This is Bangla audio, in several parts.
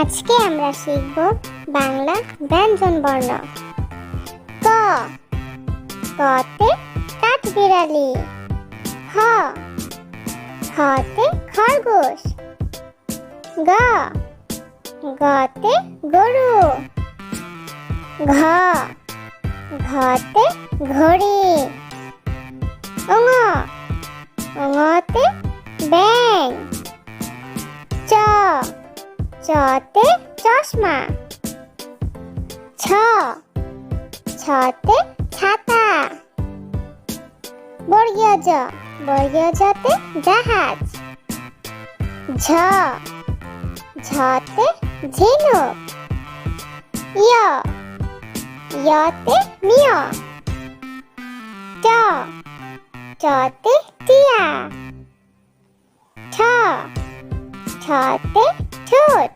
আজকে আমরা শিখব বাংলা ব্যঞ্জন বর্ণ। ক। কতে কাঠবিড়ালি। খ খতে খরগোশ। গ। গতে গরু। ঘ। ঘতে ঘড়ি। চতে চশমা। ছ, ছতে ছাতা। বর্গীয় জ বর্গীয় জতে জাহাজ। ঝ, ঝতে ঝিনুক। ইয় ইয়তে মিয়। চ চতে টিয়া। ছ ছতে ঠোঁট।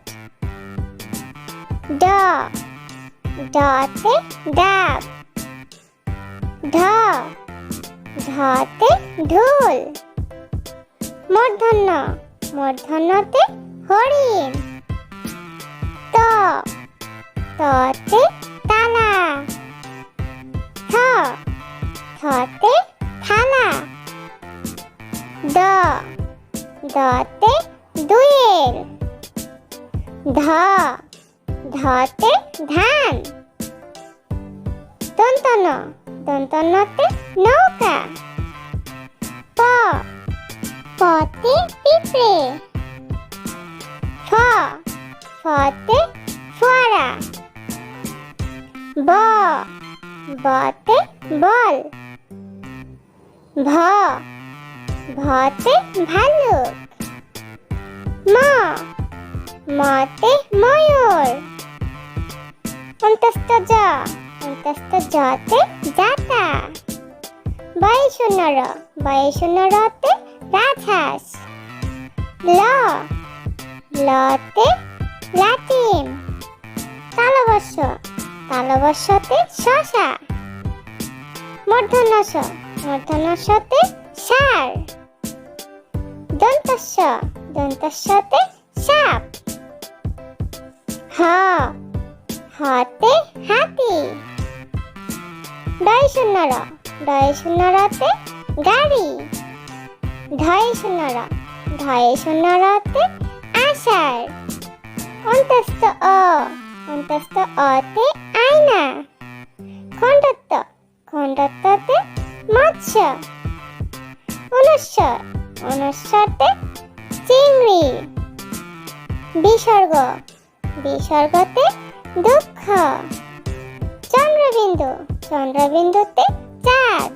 ড ডতে ডাব। ঢ ঢতে ঢোল। মূর্ধন্য মূর্ধন্যতে হরিণ। ত ততে তালা থ থতে থালা। দ দতে দুয়েল। ধ, ধতে ধান। দন্তন, দন্তনতে নৌকা। প, পতে পিঁপড়ে। ফ ফতে ফোয়ারা। ব, বতে বল। ভ, ভতে ভালুক। মতে ময়ূর। অন্তস্থ জ অন্তস্থ জতে জাতা বয় শূন্য র, বয় শূন্য রতে রাজহাঁস ল, লতে লাটিম তালবস্য তালবস্যতে শশা। মূর্ধন্যস, মূর্ধন্যসতে সার। দন্তস্য, দন্তস্যতে সাপ। হ হাতে হাতি। ডয় শূন্য র ডয় শূন্য রতে গাড়ি। ঢয় শূন্য র ঢয় শূন্য রতে আষাঢ়। অন্তস্থ অ, অন্তস্থ অতে আয়না। খণ্ডত্ব, খণ্ডত্বতে মৎস্য। অনুস্বর অনুস্বরতে চিংড়ি। বিসর্গ বিসর্গতে দুঃখ। চন্দ্রবিন্দু চন্দ্রবিন্দুতে চাঁদ।